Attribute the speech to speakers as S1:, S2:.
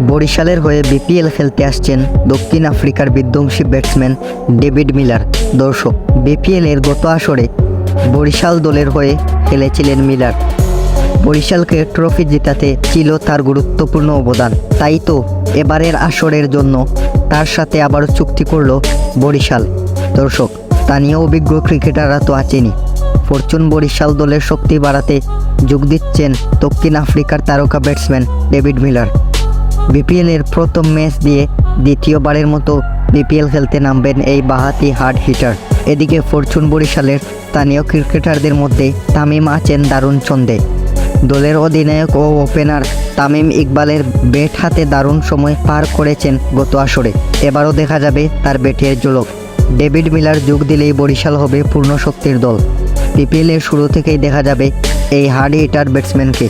S1: বরিশালের হয়ে বিপিএল খেলতে আসছেন দক্ষিণ আফ্রিকার বিধ্বংসী ব্যাটসম্যান ডেভিড মিলার। দর্শক, বিপিএল এর গত আসরে বরিশাল দলের হয়ে খেলেছিলেন মিলার। বরিশালকে ট্রফি জেতাতে ছিল তার গুরুত্বপূর্ণ অবদান। তাই তো এবারের আসরের জন্য তার সাথে আবারও চুক্তি করল বরিশাল। দর্শক, স্থানীয় অভিজ্ঞ ক্রিকেটাররা তো আছেনই। ফরচুন বরিশাল দলের শক্তি বাড়াতে যোগ দিচ্ছেন দক্ষিণ আফ্রিকার তারকা ব্যাটসম্যান ডেভিড মিলার। বিপিএল এর প্রথম ম্যাচ দিয়ে দ্বিতীয়বারের মতো বিপিএল খেলতে নামবেন এই বাহাতি হার্ড হিটার। এদিকে ফরচুন বরিশালের স্থানীয় ক্রিকেটারদের মধ্যে তামিম আছেন দারুণ ছন্দে। দলের অধিনায়ক ও ওপেনার তামিম ইকবালের ব্যাট হাতে দারুণ সময় পার করেছেন গত আসরে। এবারও দেখা যাবে তার ব্যাটের ঝলক। ডেভিড মিলার যোগ দিলেই বরিশাল হবে পূর্ণ শক্তির দল। বিপিএল এর শুরু থেকেই দেখা যাবে এই হার্ড হিটার ব্যাটসম্যানকে।